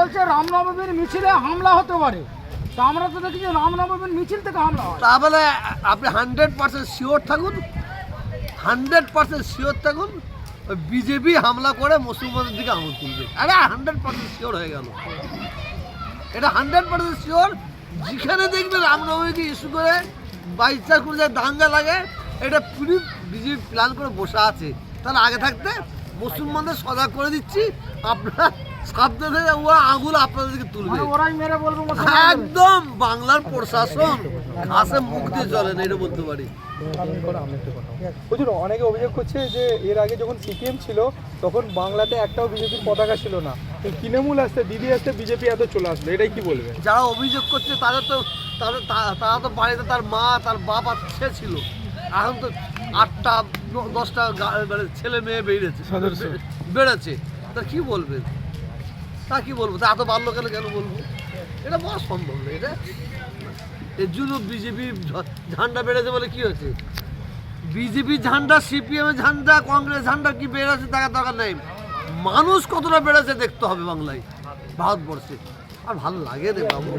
বলছে রামনবমীর মিছিলে হামলা হতে পারে। তো আমরা তো দেখি যে রামনবমীর মিছিল থেকে হামলা হয়। তাহলে আপনি হান্ড্রেড পার্সেন্ট শিওর থাকুন, হান্ড্রেড পার্সেন্ট শিওর থাকুন, বিজেপি হামলা করে মুসলমানদের দিকে আঙুল তুলবে। আরে হান্ড্রেড পার্সেন্ট শিওর হয়ে গেল। এটা হান্ড্রেড পার্সেন্ট শিওর, যেখানে দেখবে রামনবমীকে ইস্যু করে বাইশটা করে যায় দাঙ্গা লাগে, এটা পুরো বিজেপি প্ল্যান করে বসে আছে। তাহলে আগে থাকতে মুসলমানদের সজাগ করে দিচ্ছি, আপনারা ওরা আঙুল আপনাদেরকে তুলবে মানে ওরাই মেরে বলব একদম বাংলার প্রশাসন ঘাসে মুখ দিয়ে চলে না এটা বলতে পারি। অনেকে অভিযোগ করছে যে এর আগে যখন সিপিএম ছিল তখন বাংলাতে একটাও বিজেপির পতাকা ছিল না। তৃণমূল আসতে দিদি আসতে বিজেপি এত চলে আসলো এটাই কি বলবে? যারা অভিযোগ করছে তাদের তো তাদের তারা তো বাড়িতে তার মা তার আর সে ছিল। এখন তো আটটা দশটা মানে ছেলে মেয়ে বেড়েছে সদস্য। বেড়েছে। তা কি বলবেন তা কি বলব? তা এত বাল্যকালে কেন কেন বলব? এটা বলা সম্ভব না এটা এর জন্য বিজেপি ঝান্ডা বেড়েছে বলে কি হয়েছে? বিজেপি ঝান্ডা সিপিএম এর ঝান্ডা কংগ্রেস ঝান্ডা কি বেড়েছে দেখার দরকার নেই। মানুষ কতটা বেড়েছে দেখতে হবে বাংলায় ভারতবর্ষে। আর ভালো লাগে রে বাবু।